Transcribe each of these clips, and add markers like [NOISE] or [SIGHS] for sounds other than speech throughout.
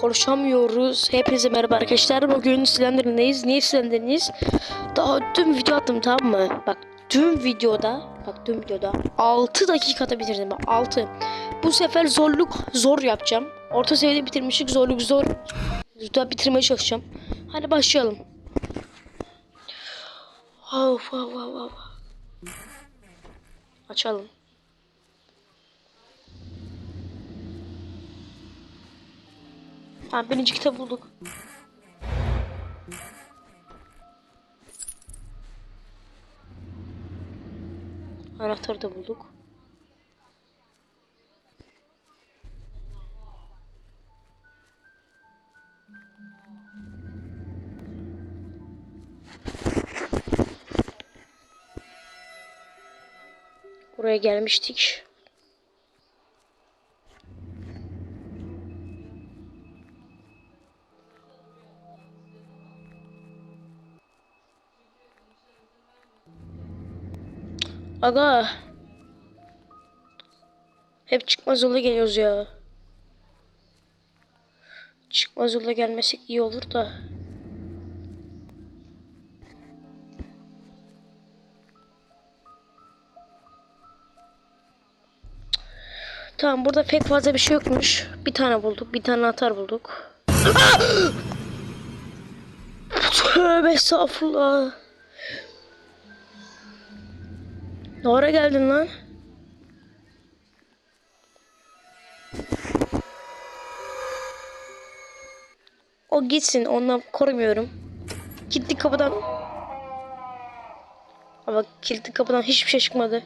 konuşamıyoruz. Hepinize merhaba arkadaşlar. Bugün Slender'ındeyiz. Niye Slender'ınız? Daha dün video attım tamam mı? Bak dün videoda, bak dün videoda 6 dakikada bitirdim. Bak 6. Bu sefer zorluk zor yapacağım. Orta seviyede bitirmiştik. Zorluk zor. Daha bitirmeye çalışacağım. Hadi başlayalım. Of, of, of, of. Açalım. Ha birinci kitap bulduk. Anahtarı da bulduk. Buraya gelmiştik. Aga. Hep çıkmaz yola geliyoruz ya. Çıkmaz yola gelmesek iyi olur da. Tamam burada pek fazla bir şey yokmuş. Bir tane bulduk. Bir tane atar bulduk. Tövbe estağfurullah. Ne geldin lan? O gitsin. Ondan korumuyorum. Gitti kapıdan. Ama kilitli kapıdan hiçbir şey çıkmadı.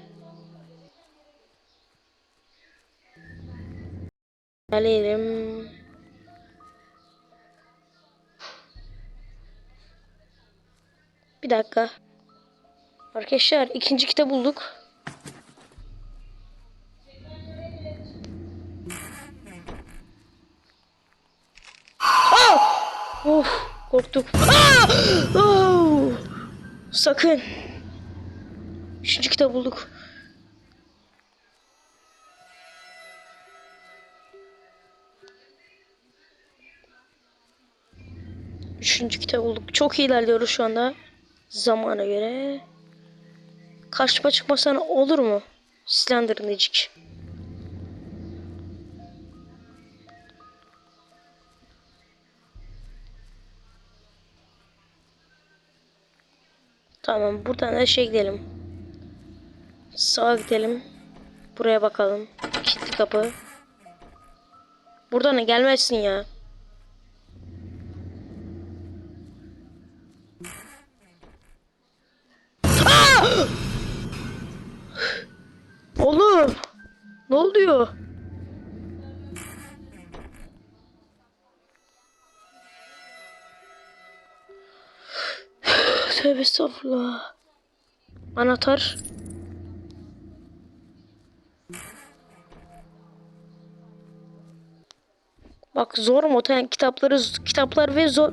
Gelelim. Bir dakika. Arkadaşlar ikinci kitap bulduk. Aa! Of korktuk. Aa! Oo! Sakın. Üçüncü kitap bulduk. Üçüncü kitap bulduk. Çok ilerliyoruz şu anda. Zamana göre. Karşıma çıkmasan olur mu? Slender Necik. Tamam buradan da şey gidelim. Sağa gidelim. Buraya bakalım. Kilitli kapı. Buradan da gelmezsin ya. Oluyor? [SIGHS] Tövbe estağfurullah. Anahtar. Bak zor mu? Yani kitapları kitaplar ve zor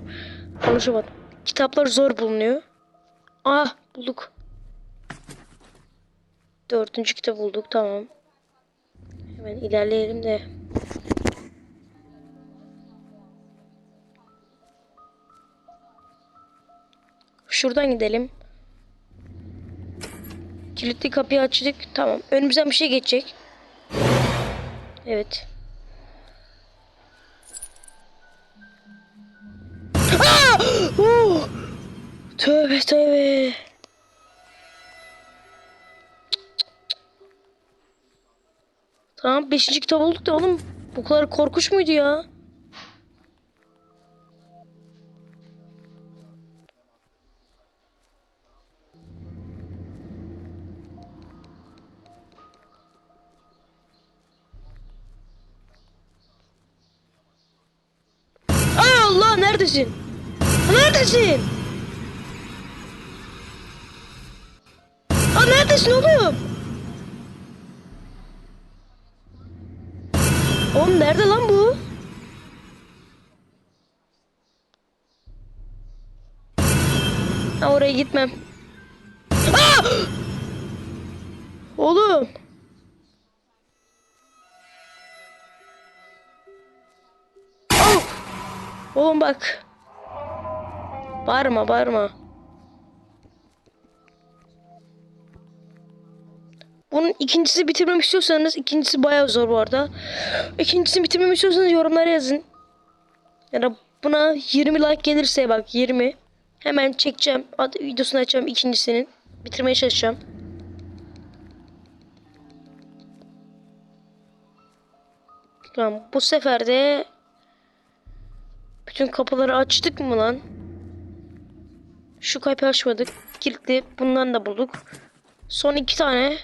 konuşamadım. Kitaplar zor bulunuyor. Ah bulduk. Dördüncü kitap bulduk tamam. Hemen ilerleyelim de. Şuradan gidelim. Kilitli kapıyı açtık. Tamam. Önümüzden bir şey geçecek. Evet. Aa! Oh! Tövbe tövbe. Tamam 5. kitap olduk da oğlum bu kadar korkunç muydu ya? Allah neredesin? Neredesin? Aa neredesin? Oğlum Ha, oraya gitmem. Aa! Oğlum. Oh! Oğlum bak. Bağırma bağırma. Bunun ikincisini bitirmemi istiyorsanız ikincisi bayağı zor bu arada. İkincisini bitirmemi istiyorsanız yorumlara yazın. Ya da buna 20 like gelirse bak 20. Hemen çekeceğim. Ad- Videosunu açacağım ikincisinin. Bitirmeye çalışacağım. Tamam bu sefer de bütün kapıları açtık mı lan? Şu kapıyı açmadık. Kilitli. Bundan da bulduk. Son iki tane.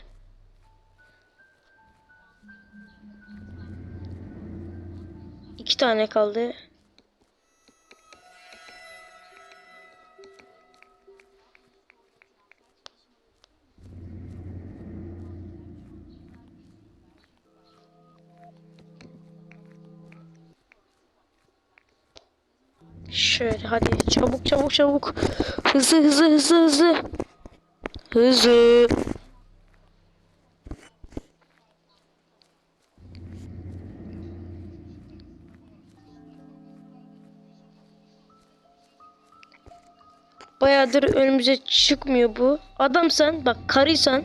İki tane kaldı. Şöyle hadi çabuk çabuk çabuk. Hızlı hızlı hızlı hızlı. Hızlı. Bayağıdır önümüze çıkmıyor bu. Adamsan bak karıysan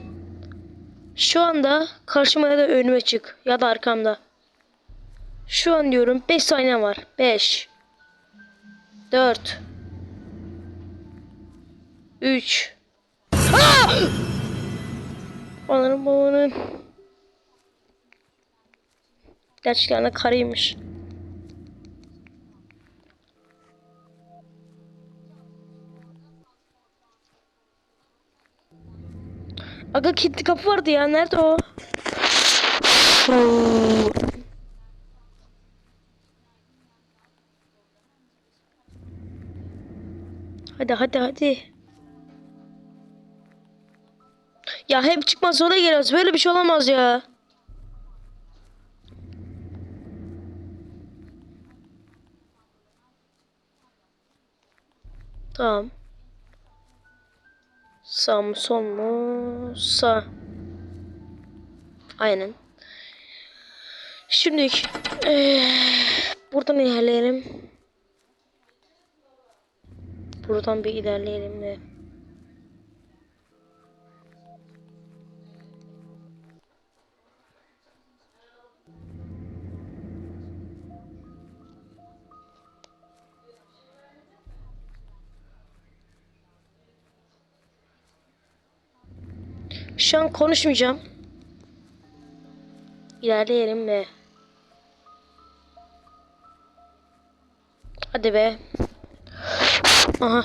şu anda karşıma ya da önüme çık ya da arkamda. Şu an diyorum 5 saniye var. 5 4 3 Ananın babanın Gerçekten de karıymış. Aga kilitli kapı vardı ya. Nerede o? Hadi hadi hadi. Ya hep çıkmaz sonra geliyoruz. Böyle bir şey olamaz ya. Tamam. Sağ mı mu? Sağ. Aynen. Şimdi eee, buradan ilerleyelim. Buradan bir ilerleyelim de. Şu an konuşmayacağım. İlerleyelim de. Hadi be. Aha.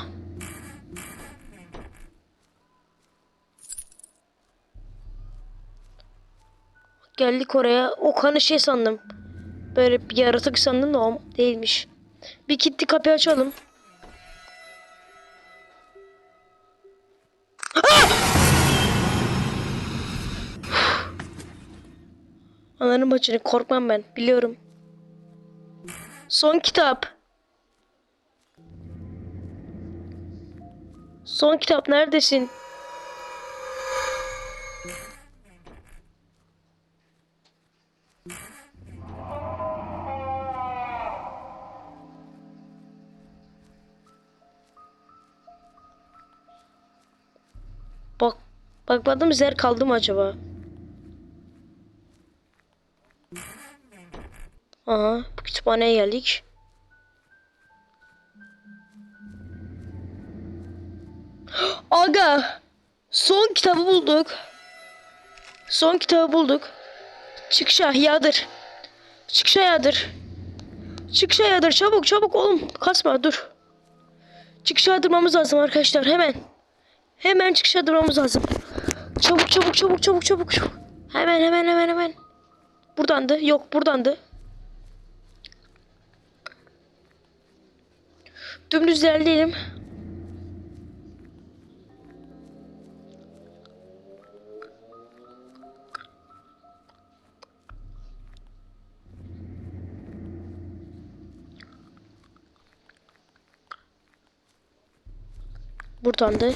Geldik oraya. O kanı şey sandım. Böyle bir yaratık sandım da o değilmiş. Bir kilitli kapıyı açalım. Ananın bacını korkmam ben. Biliyorum. Son kitap. Son kitap neredesin? Bak, bakmadım zer kaldı mı acaba? Aha, bu kütüphaneye geldik. Aga, son kitabı bulduk. Son kitabı bulduk. Çıkışa yadır. Çıkışa yadır. Çıkışa yadır. Çabuk çabuk oğlum. Kasma dur. Çıkışa yadırmamız lazım arkadaşlar. Hemen. Hemen çıkışa yadırmamız lazım. Çabuk çabuk çabuk çabuk. çabuk. Hemen hemen hemen hemen. Buradandı. Yok buradandı. Dümdüz ilerleyelim. Buradan da.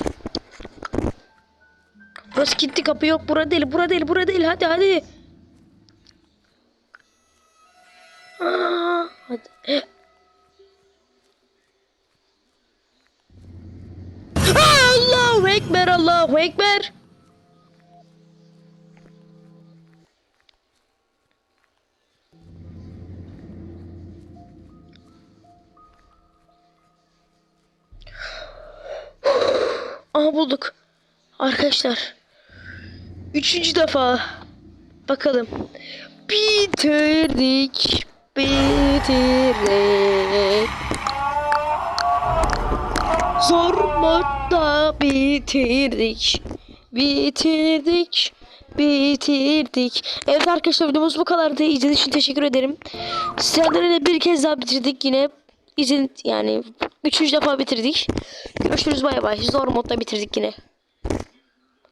Burası kilitli kapı yok. Burada değil, burada değil, burada değil. Hadi hadi. Aa, hadi. [GASPS] Allahu Ekber, Allahu Ekber. Aha bulduk. Arkadaşlar. Üçüncü defa. Bakalım. Bitirdik. Bitirdik. Zor modda bitirdik. Bitirdik. Bitirdik. Evet arkadaşlar videomuz bu kadardı. İzlediğiniz için teşekkür ederim. Sizlerle bir kez daha bitirdik yine. İzin yani üçüncü defa bitirdik. Görüşürüz bay bay. Zor modda bitirdik yine.